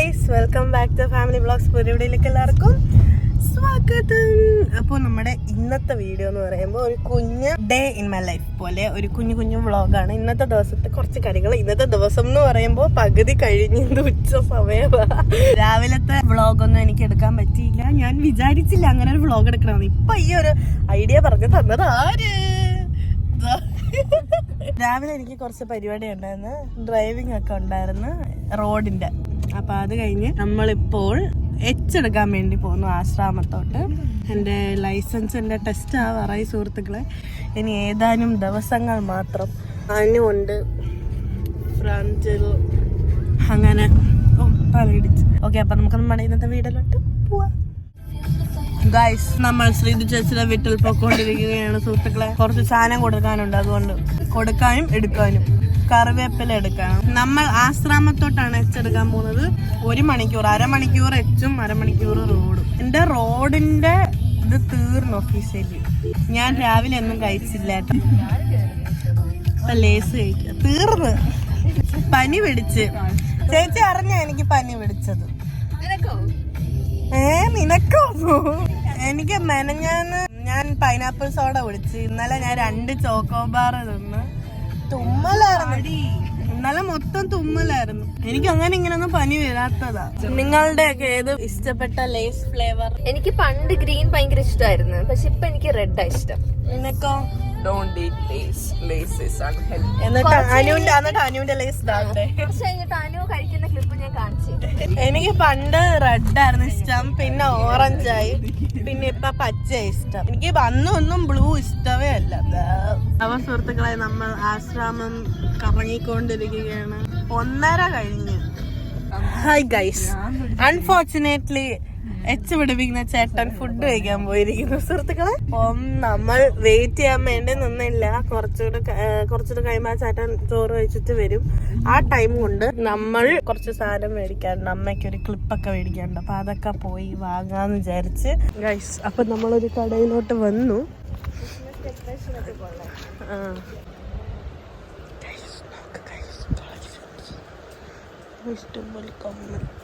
Guys welcome back to family blogs പുരവിടിയിലേക്ക് എല്ലാവർക്കും സ്വാഗതം. അപ്പോൾ നമ്മുടെ ഇന്നത്തെ വീഡിയോ എന്ന് പറയുമ്പോൾ ഒരു കുഞ്ഞ് ഡേ ഇൻ മൈ ലൈഫ് പോലെ ഒരു കുഞ്ഞു കുഞ്ഞു വ്ളോഗാണ് ഇന്നത്തെ ദിവസത്തെ കുറച്ച് കാര്യങ്ങൾ ഇന്നത്തെ ദിവസം എന്ന് പറയുമ്പോൾ പകുതി കഴിഞ്ഞത് ഉച്ച സമയമാണ്. രാവിലത്തെ വ്ളോഗൊന്നും എനിക്ക് എടുക്കാൻ പറ്റിയില്ല. ഞാൻ വിചാരിച്ചില്ല അങ്ങനെ ഒരു വ്ളോഗ് എടുക്കണമെന്ന്. ഇപ്പൊ ഈ ഒരു ഐഡിയ പറഞ്ഞു തന്നത് ആര്. രാവിലെ എനിക്ക് കുറച്ച് പരിപാടി ഉണ്ടായിരുന്നു. ഡ്രൈവിംഗ് ഒക്കെ ഉണ്ടായിരുന്നു. റോഡിന്റെ അപ്പൊ അത് കഴിഞ്ഞ് നമ്മളിപ്പോൾ എച്ച് എടുക്കാൻ വേണ്ടി പോകുന്നു ആശ്രാമത്തോട്ട്. എന്റെ ലൈസൻസിന്റെ ടെസ്റ്റ് ആവാറായി സുഹൃത്തുക്കളെ. ഇനി ഏതാനും ദിവസങ്ങൾ മാത്രം അനുണ്ട് ഫ്രഞ്ചിൽ അങ്ങനെ തലയിടിച്ച് ഓക്കെ അപ്പൊ നമുക്ക് നമ്മുടെ ഇന്നത്തെ വീടിലോട്ട് പോവാം. ഗൈസ് നമ്മൾ ശ്രീതു ചേച്ചിയുടെ വീട്ടിൽ പോയിക്കൊണ്ടിരിക്കുകയാണ് സുഹൃത്തുക്കളെ. കുറച്ച് സാധനം കൊടുക്കാനുണ്ട് അതുകൊണ്ട് കൊടുക്കാനും എടുക്കാനും. കറിവേപ്പില എടുക്കണം. നമ്മൾ ആശ്രാമത്തോട്ടാണ് എച്ച് എടുക്കാൻ പോകുന്നത്. ഒരു മണിക്കൂർ അരമണിക്കൂർ എച്ചും അരമണിക്കൂർ റോഡും. എന്റെ റോഡിന്റെ ഇത് തീർന്നു ഒഫീഷ്യലി ഞാൻ രാവിലെ ഒന്നും കഴിച്ചില്ല. ലേസ് കഴിക്കുക. തീർന്ന്. പനി പിടിച്ച്. ചേച്ചി അറിഞ്ഞ എനിക്ക് പനി പിടിച്ചത്? ഏ നിനക്കോ? എനിക്ക് മെനഞ്ഞാന്ന് ഞാൻ പൈനാപ്പിൾ സോഡ കുടിച്ച്. ഇന്നലെ ഞാൻ രണ്ട് ചോക്കോബാർ തിന്ന്. തുമ്മലായിരുന്നു. ഇന്നലെ മൊത്തം തുമ്മലായിരുന്നു. എനിക്ക് അങ്ങനെ ഇങ്ങനൊന്നും പനി വരാത്തതാ. നിങ്ങളുടെ ഒക്കെ ഏത് ഇഷ്ടപ്പെട്ട ലേസ് ഫ്ലേവർ? എനിക്ക് പണ്ട് ഗ്രീൻ ഭയങ്കര ഇഷ്ടമായിരുന്നു പക്ഷെ ഇപ്പൊ എനിക്ക് റെഡാ ഇഷ്ടം. നിനക്കോ? Don't eat lace. Lace is unhealthy. എന്നിട്ട് അനുവിന്റെ എന്നിട്ട് അനുവിന്റെ ലേസ് ഇതാവട്ടെ കുറച്ച് കഴിഞ്ഞിട്ട് അനു കഴിക്കുന്ന ക്ലിപ്പ് ഞാൻ കാണിച്ചു എനിക്ക് പണ്ട് റെഡ് ആയിരുന്നു ഇഷ്ടം പിന്നെ ഓറഞ്ച് ആയി പിന്നെ ഇപ്പൊ പച്ച ഇഷ്ടം. എനിക്ക് അന്നൊന്നും ബ്ലൂ ഇഷ്ടമേ അല്ല. അവ സുഹൃത്തുക്കളെ നമ്മൾ ആശ്രാമം കറങ്ങിക്കൊണ്ടിരിക്കുകയാണ്. ഒന്നര കഴിഞ്ഞ്. ഹായ് ഗൈസ് അൺഫോർച്ചുനേറ്റ്ലി എച്ച് പിടിപ്പിക്കുന്ന ചേട്ടൻ ഫുഡ് കഴിക്കാൻ പോയിരിക്കുന്നു. സുഹൃത്തുക്കളെ നമ്മൾ വെയിറ്റ് ചെയ്യാൻ വേണ്ടി നിന്നില്ല. കുറച്ചുകൂടെ കുറച്ചുകൂടെ കഴിയുമ്പോൾ ചേട്ടൻ ചോറ് കഴിച്ചിട്ട് വരും. ആ ടൈം കൊണ്ട് നമ്മൾ കുറച്ച് സാധനം മേടിക്കാനുണ്ട് അമ്മയ്ക്ക് ഒരു ക്ലിപ്പൊക്കെ മേടിക്കാനുണ്ട് അപ്പൊ അതൊക്കെ പോയി വാങ്ങാന്ന് വിചാരിച്ച്. ഗൈസ് അപ്പൊ നമ്മളൊരു കടയിലോട്ട് വന്നു. ആ. പോലെ collections. ഇഷ്ടംപോലെ കമ്മൽ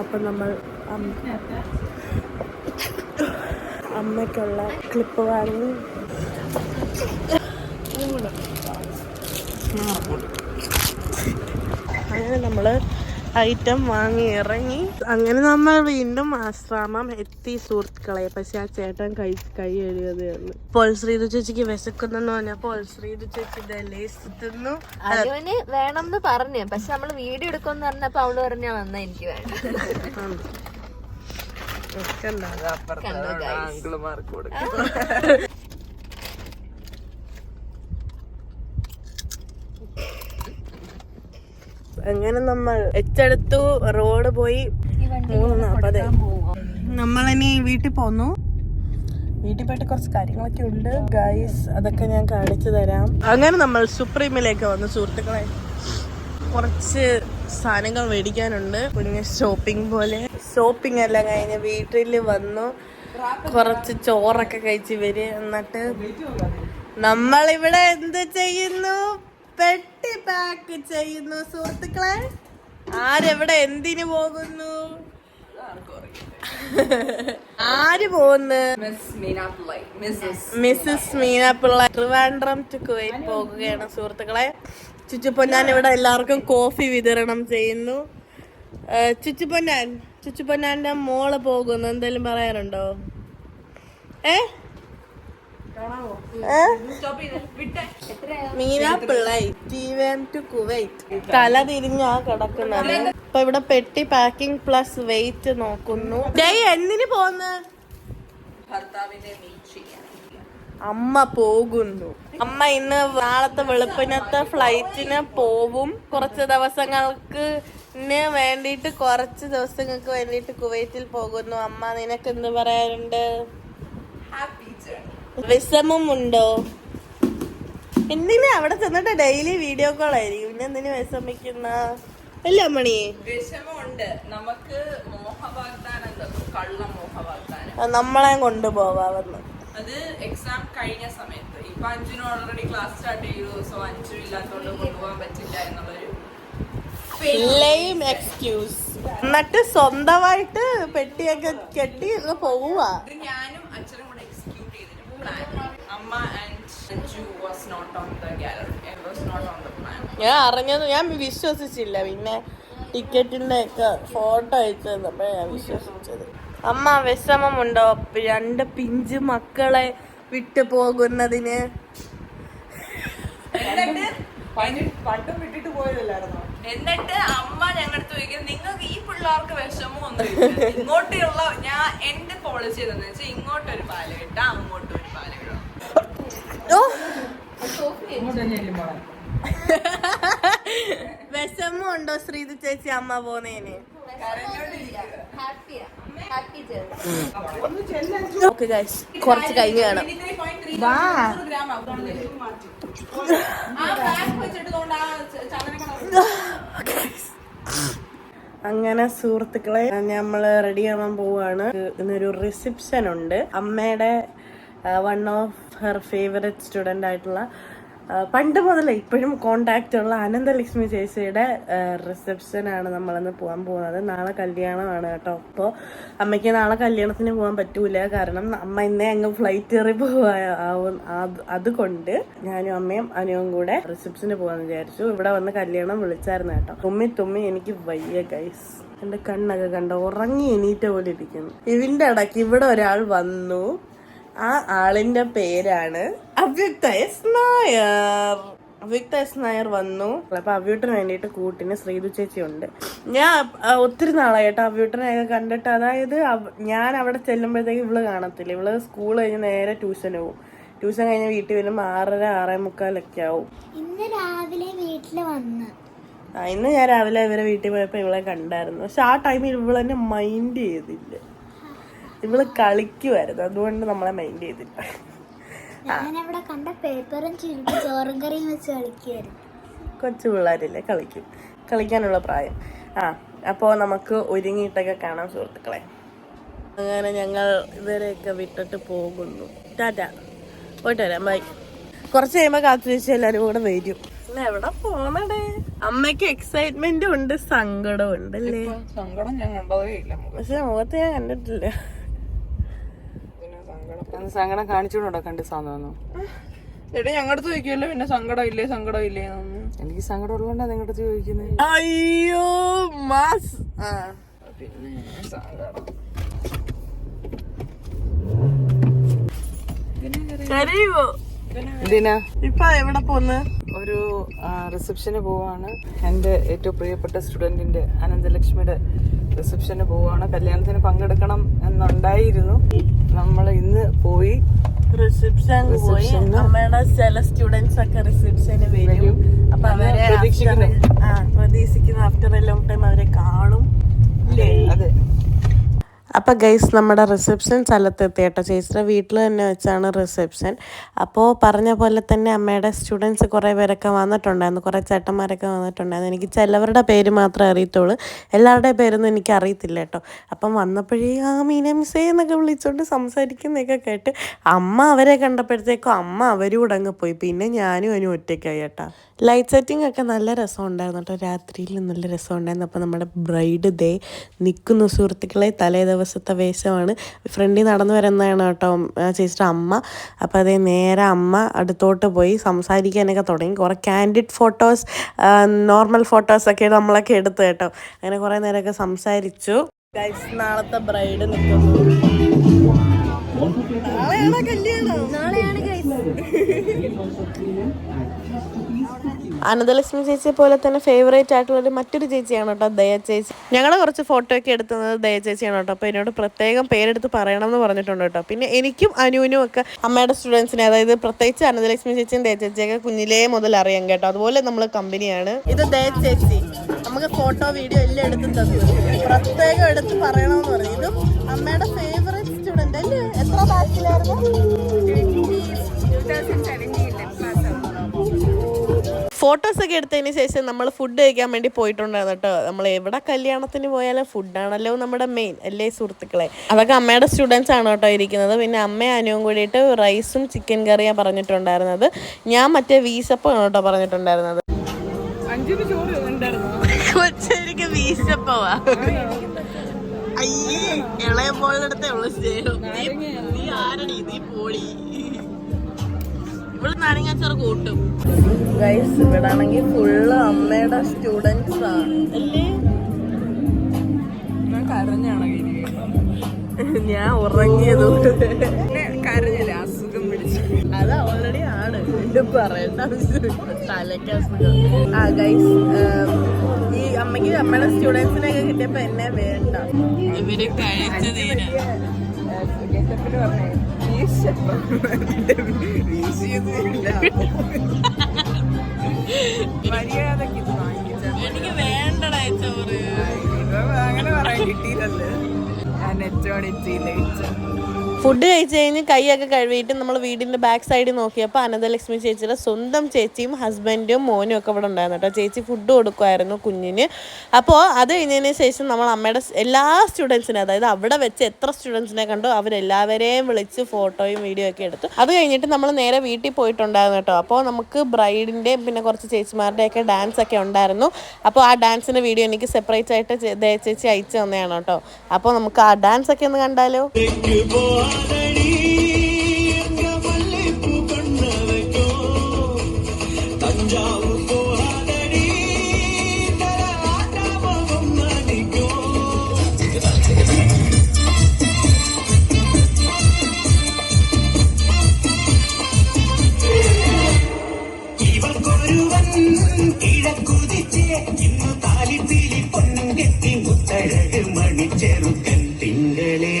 അപ്പൊ നമ്മൾ അമ്മ- അമ്മയ്ക്കുള്ള ക്ലിപ്പ് വാങ്ങി. അങ്ങനെ നമ്മൾ ഐറ്റം വാങ്ങി ഇറങ്ങി. അങ്ങനെ നമ്മൾ വീണ്ടും ആശ്രാമം എത്തി സുഹൃത്തുക്കളെ. പക്ഷെ ആ ചേട്ടൻ കൈ കൈ എഴുതിയതേ ഉള്ളു പോൾ ശ്രീതു ചേച്ചിക്ക് വിശക്കുന്നെന്ന് പറഞ്ഞപ്പോൾ ശ്രീതു ചേച്ചി ലേസ് തിന്നു. വേണം എന്ന് പറഞ്ഞു. പക്ഷെ നമ്മൾ വീഡിയോ എടുക്കുമെന്ന് പറഞ്ഞപ്പോ അവൾ പറഞ്ഞാ വന്ന എനിക്ക് വേണം. കണ്ടോ? കണ്ടോ guys? മാർക്ക് കൊടുക്കാം. അങ്ങനെ നമ്മൾ എച്ചെടുത്തു റോഡ് പോയി. അതെ നമ്മളിനി വീട്ടിൽ പോന്നു. വീട്ടിൽ പോയിട്ട് കുറച്ച് കാര്യങ്ങളൊക്കെ ഉണ്ട്. ഗൈസ് അതൊക്കെ ഞാൻ കാണിച്ചു തരാം. അങ്ങനെ നമ്മൾ സുപ്രീമിലേക്ക് വന്നു സുഹൃത്തുക്കളെ. കുറച്ച് സാധനങ്ങൾ മേടിക്കാനുണ്ട്. കുഞ്ഞ് ഷോപ്പിംഗ് പോലെ. ഷോപ്പിംഗ് എല്ലാം കഴിഞ്ഞ് വീട്ടിൽ വന്നു. കുറച്ച് ചോറൊക്കെ കഴിച്ച് വരും എന്നിട്ട് നമ്മളിവിടെ എന്ത് ചെയ്യുന്നു? പെട്ടി പാക്ക് ചെയ്യുന്നു സുഹൃത്തുക്കളെ. ആരെവിടെ എന്തിനു പോകുന്നു? ആര് പോകുന്നു. Mrs Meena Pillai Trivandrum to Kuwait പോകുകയാണ് സുഹൃത്തുക്കളെ. ചുച്ചുപ്പൊന്നാൻ ഇവിടെ എല്ലാവർക്കും കോഫി വിതരണം ചെയ്യുന്നു. ചുച്ചുപ്പൊന്നാൻ ചുച്ചുപ്പൊന്നാന്റെ മോൾ പോകുന്നു. എന്തെങ്കിലും പറയാറുണ്ടോ ഏഹ് ഏ? Meena Pillai to Kuwait. തല തിരിഞ്ഞാ കിടക്കുന്നത്. ഇപ്പൊ ഇവിടെ പെട്ടി പാക്കിംഗ് പ്ലസ് വെയിറ്റ് നോക്കുന്നു. എന്തിനു പോന്ന്? അമ്മ പോകുന്നു. അമ്മ ഇന്ന് നാളത്തെ വെളുപ്പിനത്തെ ഫ്ലൈറ്റിന് പോവും. കുറച്ച് ദിവസങ്ങൾക്ക് വേണ്ടിട്ട് വേണ്ടിയിട്ട് കുറച്ച് ദിവസങ്ങൾക്ക് വേണ്ടിയിട്ട് കുവൈറ്റിൽ പോകുന്നു. അമ്മ നിനക്ക് എന്ത് പറയാനുണ്ട്? Happy journey. വിഷമമുണ്ടോ? എന്തിനാ അവിടെ ചെന്നിട്ട് ഡെയിലി വീഡിയോ കോൾ ആയിരിക്കും? പിന്നെ എന്തിനു വിഷമിക്കുന്ന? അല്ല അമ്മണി വിഷമമുണ്ട്. നമുക്ക് നമ്മളെ കൊണ്ടുപോവാന്ന് അത് എക്സാം കഴിഞ്ഞ സമയത്ത്. ഇപ്പൊ അഞ്ചിനും ഓൾറെഡി ക്ലാസ് സ്റ്റാർട്ട് ചെയ്തു. സോ അഞ്ചും ഇല്ലാത്തോണ്ട് കൊണ്ടുപോകാൻ പറ്റില്ല എന്നുള്ളൊരു എക്സ്ക്യൂസ് എന്നിട്ട് സ്വന്തമായിട്ട് പെട്ടിയൊക്കെ കെട്ടി പോവുക ഇത് ഞാനും അച്ഛനും കൂടെ എക്സിക്യൂട്ട് ചെയ്തിട്ട് പ്ലാൻ അമ്മ and ജു was not on the gallery was not on the plan ഞാൻ അറിഞ്ഞത് ഞാൻ വിശ്വസിച്ചില്ല. പിന്നെ ടിക്കറ്റിന്റെ ഒക്കെ ഫോട്ടോ അയച്ചത് ഞാൻ വിശ്വസിച്ചത്. അമ്മ വിഷമമുണ്ടോ? രണ്ട് പിഞ്ചു മക്കളെ വിട്ടു പോകുന്നതിന്. പണ്ടും വിട്ടിട്ട് പോയതല്ലായിരുന്നോ? എന്നിട്ട് അമ്മ ഞങ്ങടുത്ത് ചോദിക്കുന്നത് നിങ്ങൾക്ക് ഈ പിള്ളേർക്ക് വിഷമം ഒന്നും ഇങ്ങോട്ടുള്ള ഞാൻ എന്റെ പോളിസി എന്താണെന്ന് വെച്ചാൽ ഇങ്ങോട്ടൊരു പാൽ കിട്ടാം അങ്ങോട്ടൊരു പാൽ കിട്ടാം ഉണ്ടോ ശ്രീതു ചേച്ചി അമ്മ പോന്നേന് കൊറച്ച് ഓക്കെ ഗൈസ് കുറച്ച് കഴിഞ്ഞ് കാണാം. വാ. അങ്ങനെ സുഹൃത്തുക്കളെ നമ്മൾ റെഡി ആവാൻ പോവാണ്. ഇന്നൊരു റിസപ്ഷൻ ഉണ്ട്. അമ്മയുടെ one of her favourite student ആയിട്ടുള്ള പണ്ട് മുതലേ ഇപ്പോഴും കോണ്ടാക്റ്റ് ഉള്ള അനന്തലക്ഷ്മി ചേച്ചിയുടെ റിസപ്ഷൻ ആണ് നമ്മളിന്ന് പോകാൻ പോകുന്നത്. നാളെ കല്യാണമാണ് കേട്ടോ. അപ്പോൾ അമ്മയ്ക്ക് നാളെ കല്യാണത്തിന് പോകാൻ പറ്റൂല. കാരണം അമ്മ ഇന്നേ അങ്ങ് ഫ്ലൈറ്റ് കയറി അത് അതുകൊണ്ട് ഞാനും അമ്മയും അനുവും കൂടെ റിസപ്ഷന് പോകാന്ന് വിചാരിച്ചു. ഇവിടെ വന്ന് കല്യാണം വിളിച്ചായിരുന്നു കേട്ടോ. തുമ്മി തുമ്മി എനിക്ക് വയ്യ ഗൈസ് എന്റെ കണ്ണൊക്കെ കണ്ട? ഉറങ്ങി എണീറ്റ പോലെ ഇരിക്കുന്നു. ഇതിന്റെ ഇടയ്ക്ക് ഇവിടെ ഒരാൾ വന്നു. ആ ആളിന്റെ പേരാണ് അവ്യക്ത എസ് നായർ. അവ്യക്ത എസ് നായർ വന്നു. അപ്പൊ അവ്യൂട്ടിന് വേണ്ടിയിട്ട് കൂട്ടിന് ശ്രീതു ചേച്ചി ഉണ്ട്. ഞാൻ ഒത്തിരി നാളായിട്ട് അവ്യൂട്ടിനെ കണ്ടിട്ട് അതായത് ഞാൻ അവിടെ ചെല്ലുമ്പോഴത്തേക്ക് ഇവൾ കാണത്തില്ല. ഇവൾ സ്കൂൾ കഴിഞ്ഞ് നേരെ ട്യൂഷന് പോകും. ട്യൂഷൻ കഴിഞ്ഞ് വീട്ടിൽ വരുമ്പോൾ ആറര ആറേ മുക്കാലൊക്കെ ആവും. ഇന്ന് രാവിലെ വീട്ടിൽ വന്ന്. ഇന്ന് ഞാൻ രാവിലെ ഇവരെ വീട്ടിൽ പോയപ്പോൾ ഇവളെ കണ്ടായിരുന്നു. പക്ഷെ ആ ടൈമിൽ ഇവളെന്നെ മൈൻഡ് ചെയ്തില്ല. ഇവൾ കളിക്കുമായിരുന്നു അതുകൊണ്ട് നമ്മളെ മൈൻഡ് ചെയ്തില്ല. ഞാൻ അവിടെ കണ്ട പേപ്പറും ചുരുട്ടി ചോറും കറിയും വെച്ച് കളിക്കുമായിരുന്നു കൊച്ചു പിള്ളേരില്ലേ? കളിക്കും. കളിക്കാനുള്ള പ്രായം. ആ അപ്പോൾ നമുക്ക് ഒരുങ്ങിയിട്ടൊക്കെ കാണാം സുഹൃത്തുക്കളെ. അങ്ങനെ ഞങ്ങൾ ഇവരെയൊക്കെ വിട്ടിട്ട് പോകുന്നു. ടാറ്റ. പോയിട്ട് വരാം. ബൈ. കുറച്ച് കഴിയുമ്പോൾ കാത്തു വെച്ചാൽ എല്ലാവരും കൂടെ വരും. എവിടെ പോണടേ? അമ്മയ്ക്ക് എക്സൈറ്റ്മെന്റും ഉണ്ട് സങ്കടവും ഉണ്ട് അല്ലേ സങ്കടം ഞാൻ കണ്ടതേ ഇല്ല. പക്ഷെ മുഖത്ത് ഞാൻ കണ്ടിട്ടില്ല. അന്ന് സങ്കടം കാണിച്ചോണ്ടോ കണ്ട് സാധനം ചേട്ടാ ഞങ്ങളുടെ ചോദിക്കുമല്ലോ പിന്നെ സങ്കടം ഇല്ലേ സങ്കടം ഇല്ലേ എനിക്ക് സങ്കടം ഉള്ളതുകൊണ്ടാണ് നിങ്ങളുടെ ചോദിക്കുന്നത് അയ്യോ മാസ്. ആ പിന്നെ സങ്കടം. കരയുവോ എന്തിനാ ഇപ്പൊ എവിടെ പോന്ന്? ഒരു റിസപ്ഷന് പോവാണ്. എന്റെ ഏറ്റവും പ്രിയപ്പെട്ട സ്റ്റുഡന്റിന്റെ അനന്തലക്ഷ്മിയുടെ റിസപ്ഷന് പോവാണ്. കല്യാണത്തിന് പങ്കെടുക്കണം എന്നുണ്ടായിരുന്നു. നമ്മൾ റിസപ്ഷൻ പോയി. അമ്മയുടെ ചില സ്റ്റുഡൻസ് ഒക്കെ റിസപ്ഷന് വരും. അപ്പൊ അവരെ പ്രതീക്ഷിക്കുന്നു. ആ പ്രതീക്ഷിക്കുന്ന ആഫ്റ്റർ എ ലോങ് ടൈം അവരെ കാണും അതെ അപ്പോൾ ഗൈസ് നമ്മുടെ റിസപ്ഷൻ സ്ഥലത്തെത്തി കേട്ടോ ചേച്ചിയുടെ വീട്ടിൽ തന്നെ വെച്ചാണ് റിസപ്ഷൻ അപ്പോൾ പറഞ്ഞ പോലെ തന്നെ അമ്മയുടെ സ്റ്റുഡൻസ് കുറേ പേരൊക്കെ വന്നിട്ടുണ്ടായിരുന്നു. കുറേ ചേട്ടന്മാരൊക്കെ വന്നിട്ടുണ്ടായിരുന്നു. എനിക്ക് ചിലവരുടെ പേര് മാത്രമേ അറിയത്തുള്ളൂ. എല്ലാവരുടെയും പേരൊന്നും എനിക്ക് അറിയത്തില്ല കേട്ടോ അപ്പം വന്നപ്പോഴേ ആ മീനമിസേ എന്നൊക്കെ വിളിച്ചുകൊണ്ട് സംസാരിക്കുന്നതൊക്കെ കേട്ട് അമ്മ അവരെ കണ്ടപ്പോഴത്തേക്കും അമ്മ അവരും അങ്ങ് പോയി. പിന്നെ ഞാനും അതിനും ഒറ്റയ്ക്കായി കേട്ടോ. ലൈറ്റ് സെറ്റിംഗ് ഒക്കെ നല്ല രസമുണ്ടായിരുന്നു കേട്ടോ രാത്രിയിൽ നല്ല രസമുണ്ടായിരുന്നു. അപ്പോൾ നമ്മുടെ ബ്രൈഡ് ദേ നിൽക്കുന്ന. സുഹൃത്തുക്കളെ തലേ ദിവസത്തെ വേഷമാണ്. ഫ്രണ്ടിൽ നടന്നു വരുന്നതാണ് കേട്ടോ ചേച്ചിയുടെ അമ്മ. അപ്പോൾ അതേ നേരെ അമ്മ അടുത്തോട്ട് പോയി സംസാരിക്കാനൊക്കെ തുടങ്ങി. കുറേ ക്യാൻഡിഡ് ഫോട്ടോസ് നോർമൽ ഫോട്ടോസൊക്കെ നമ്മളൊക്കെ എടുത്തു കേട്ടോ. അങ്ങനെ കുറേ നേരമൊക്കെ സംസാരിച്ചു. നാളത്തെ ബ്രൈഡ് നിൽക്കുന്നു. നാളെയാണ് കല്യാണം? നാളെയാണ് ഗൈസ് അനന്തലക്ഷ്മി ചേച്ചിയെ പോലെ തന്നെ ഫേവറേറ്റ് ആയിട്ടുള്ള ഒരു മറ്റൊരു ചേച്ചിയാണ് കേട്ടോ ദയ ചേച്ചി. ഞങ്ങൾ കുറച്ച് ഫോട്ടോ ഒക്കെ എടുത്തത് ദയ ചേച്ചിയാണ് കേട്ടോ. അപ്പോൾ എന്നോട് പ്രത്യേകം പേരെടുത്ത് പറയണം എന്ന് പറഞ്ഞിട്ടുണ്ട് കേട്ടോ. പിന്നെ എനിക്കും അനുവിനും ഒക്കെ അമ്മയുടെ സ്റ്റുഡൻസിനെ അതായത് പ്രത്യേകിച്ച് അനന്തലക്ഷ്മി ചേച്ചിയും ദയ ചേച്ചിയൊക്കെ കുഞ്ഞിലേ മുതൽ അറിയാം കേട്ടോ. അതുപോലെ നമ്മൾ കമ്പനിയാണ് ഇത് ദയ ചേച്ചി. നമുക്ക് ഫോട്ടോ വീഡിയോ എല്ലാം എടുത്ത് തന്നു. പ്രത്യേകം എടുത്ത് പറയണമെന്ന് പറഞ്ഞു. ഇതും അമ്മയുടെ ഫേവറേറ്റ് സ്റ്റുഡന്റ് അല്ലേ? എത്ര ബാച്ചിലായിരുന്നു ഫോട്ടോസ് ഒക്കെ എടുത്തതിന് ശേഷം നമ്മൾ ഫുഡ് കഴിക്കാൻ വേണ്ടി പോയിട്ടുണ്ടായിരുന്നു കേട്ടോ. നമ്മൾ എവിടെ കല്യാണത്തിന് പോയാലും ഫുഡാണല്ലോ നമ്മുടെ മെയിൻ അല്ലേ സുഹൃത്തുക്കളെ? അതൊക്കെ അമ്മയുടെ സ്റ്റുഡൻസ് ആണ് കേട്ടോ ഇരിക്കുന്നത്. പിന്നെ അമ്മയും അനുവും കൂടിയിട്ട് റൈസും ചിക്കൻ കറിയാണ് പറഞ്ഞിട്ടുണ്ടായിരുന്നത്. ഞാൻ മറ്റേ വീസപ്പമാണ് കേട്ടോ പറഞ്ഞിട്ടുണ്ടായിരുന്നത്. കൊച്ചേരിക്ക് വീശപ്പവാ. അയ്യേ ഇളയ മോളുടെ ഉള്ളു സ്നേഹം. നീ- ആരണി നീ പോടി ഇവിടെ നാരങ്ങാച്ചാറ് കൂട്ടും. ഗൈസ് ഇവിടെ ആണെങ്കിൽ ഫുള്ള് അമ്മയുടെ സ്റ്റുഡൻസ് ആണ്. അല്ലേ? ഞാൻ കരഞ്ഞാണ് ഞാൻ ഉറങ്ങിയത് കരഞ്ഞില്ല? അസുഖം പിടിച്ചു. അത് ഓൾറെഡി ആണ്. പറയേണ്ട തലയ്ക്ക് അസുഖം. ആ ഗൈസ് ഈ അമ്മയ്ക്ക് അമ്മയുടെ സ്റ്റുഡൻസിനെയൊക്കെ കിട്ടിയപ്പോ എന്നെ വേണ്ട. ഇവർ കഴിച്ചു തീരാ ഗെറ്റപ്പിന് പറഞ്ഞേ. എനിക്ക് വേണ്ടടാ ചോറ്. അങ്ങനെ പറയാൻ കിട്ടിയില്ലല്ലേ. ഞാൻ നെറ്റോടിച്ചില്ല ഫുഡ് കഴിച്ച് കഴിഞ്ഞ് കൈയൊക്കെ കഴുകിയിട്ട് നമ്മൾ വീടിന്റെ ബാക്ക് സൈഡിൽ നോക്കിയപ്പോൾ അനന്തലക്ഷ്മി ചേച്ചിയുടെ സ്വന്തം ചേച്ചിയും ഹസ്ബൻഡും മോനും ഒക്കെ ഇവിടെ ഉണ്ടായിരുന്നു കേട്ടോ. ചേച്ചി ഫുഡ് കൊടുക്കുമായിരുന്നു കുഞ്ഞിന്. അപ്പോൾ അത് കഴിഞ്ഞതിന് ശേഷം നമ്മൾ അമ്മയുടെ എല്ലാ സ്റ്റുഡൻസിനെ അതായത് അവിടെ വെച്ച് എത്ര സ്റ്റുഡൻസിനെ കണ്ടോ അവരെല്ലാവരെയും വിളിച്ച് ഫോട്ടോയും വീഡിയോ ഒക്കെ എടുത്തു. അത് കഴിഞ്ഞിട്ട് നമ്മൾ നേരെ വീട്ടിൽ പോയിട്ടുണ്ടായിരുന്നു കേട്ടോ. അപ്പോൾ നമുക്ക് ബ്രൈഡിന്റെയും പിന്നെ കുറച്ച് ചേച്ചിമാരുടെയൊക്കെ ഡാൻസ് ഒക്കെ ഉണ്ടായിരുന്നു. അപ്പോൾ ആ ഡാൻസിന്റെ വീഡിയോ എനിക്ക് സെപ്പറേറ്റ് ആയിട്ട് ചേച്ചി അയച്ചു തന്നെയാണ് കേട്ടോ. അപ്പോൾ നമുക്ക് ആ ഡാൻസ് ഒക്കെ ഒന്ന് കണ്ടാലോ? കിഴക്കുതിച്ച് ഇന്നു താലിപ്പീലി പൊന്നും കെട്ടി മുത്തഴക് മണിച്ചെറുക്കൻ തിങ്കളേ.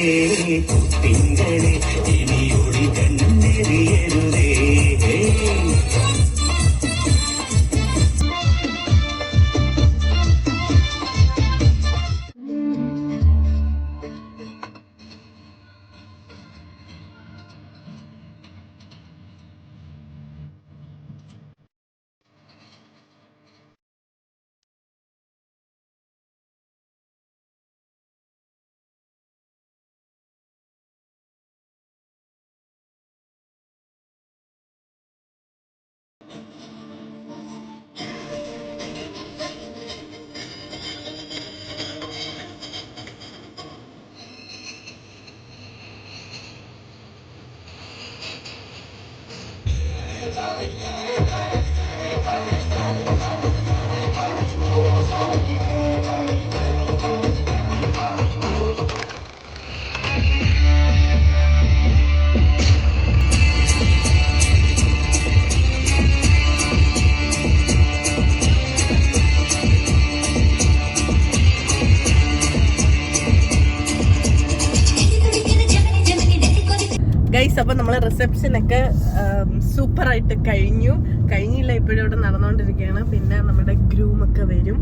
Thank you. ഗൈസ് അപ്പൊ നമ്മളെ റിസപ്ഷൻ ഒക്കെ സൂപ്പർ ആയിട്ട് കഴിഞ്ഞു. കഴിഞ്ഞില്ല ഇപ്പോഴും ഇവിടെ നടന്നുകൊണ്ടിരിക്കുകയാണ് പിന്നെ നമ്മുടെ ഗ്രൂം ഒക്കെ വരും.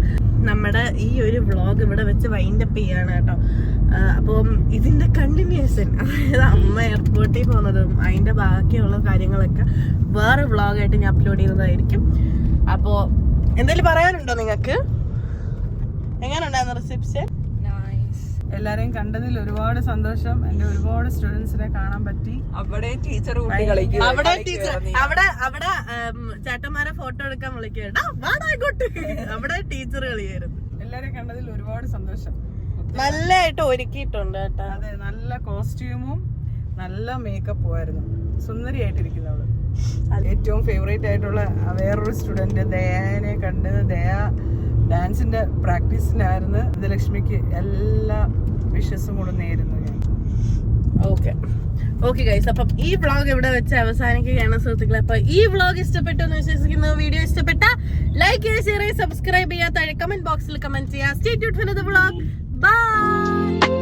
നമ്മുടെ ഈ ഒരു വ്ളോഗ് ഇവിടെ വെച്ച് വൈൻഡ് അപ്പ് ചെയ്യാണ് കേട്ടോ. അപ്പം ഇതിന്റെ കണ്ടിന്യൂഷൻ അതായത് അമ്മ എയർപോർട്ടിൽ പോകുന്നതും അതിന്റെ ബാക്കിയുള്ള കാര്യങ്ങളൊക്കെ വേറെ വ്ളോഗായിട്ട് ഞാൻ അപ്ലോഡ് ചെയ്യുന്നതായിരിക്കും അപ്പോൾ എന്തെങ്കിലും പറയാനുണ്ടോ നിങ്ങൾക്ക്? എങ്ങനെയുണ്ടായിരുന്നു റിസപ്ഷൻ എല്ലാരെയും കണ്ടതിൽ ഒരുപാട് സന്തോഷം. എന്റെ ഒരുപാട് സ്റ്റുഡൻസിനെ കാണാൻ പറ്റി. അവിടെ ടീച്ചർ അവിടെ ടീച്ചർ അവിടെ അവിടെ ചേട്ടന്മാരെ ഫോട്ടോ എടുക്കാൻ വിളിക്കട്ടാ അവിടെ ടീച്ചർ കളിയായിരുന്നു. എല്ലാരെയും കണ്ടതിൽ ഒരുപാട് സന്തോഷം. നല്ലതായിട്ട് ഒരുക്കിയിട്ടുണ്ട് കേട്ടോ. അതെ നല്ല കോസ്റ്റ്യൂമും നല്ല മേക്കപ്പും ആയിരുന്നു. സുന്ദരിയായിട്ടിരിക്കുന്നു അവൾ ഏറ്റവും ഫേവറേറ്റ് ആയിട്ടുള്ള വേറൊരു സ്റ്റുഡന്റ് ദയാനെ കണ്ടത് ദയ. ഡാൻസിന്റെ പ്രാക്ടീസിലായിരുന്നു ലക്ഷ്മിക്ക് എല്ലാ വിഷസും കൂടെ നേരുന്നു ഞാൻ. ഓക്കെ. ഓക്കെ ഗൈസ് അപ്പം ഈ വ്ളോഗ് ഇവിടെ വെച്ച് അവസാനിക്കുകയാണ് സുഹൃത്തുക്കളെ. അപ്പൊ ഈ വ്ളോഗ് ഇഷ്ടപ്പെട്ടു എന്ന് വിശ്വസിക്കുന്നു വീഡിയോ ഇഷ്ടപ്പെട്ട ലൈക്ക് ചെയ്യുക ഷെയർ ചെയ്യുക സബ്സ്ക്രൈബ് ചെയ്യുക കമന്റ് ബോക്സിൽ കമന്റ് ചെയ്യുക. Stay by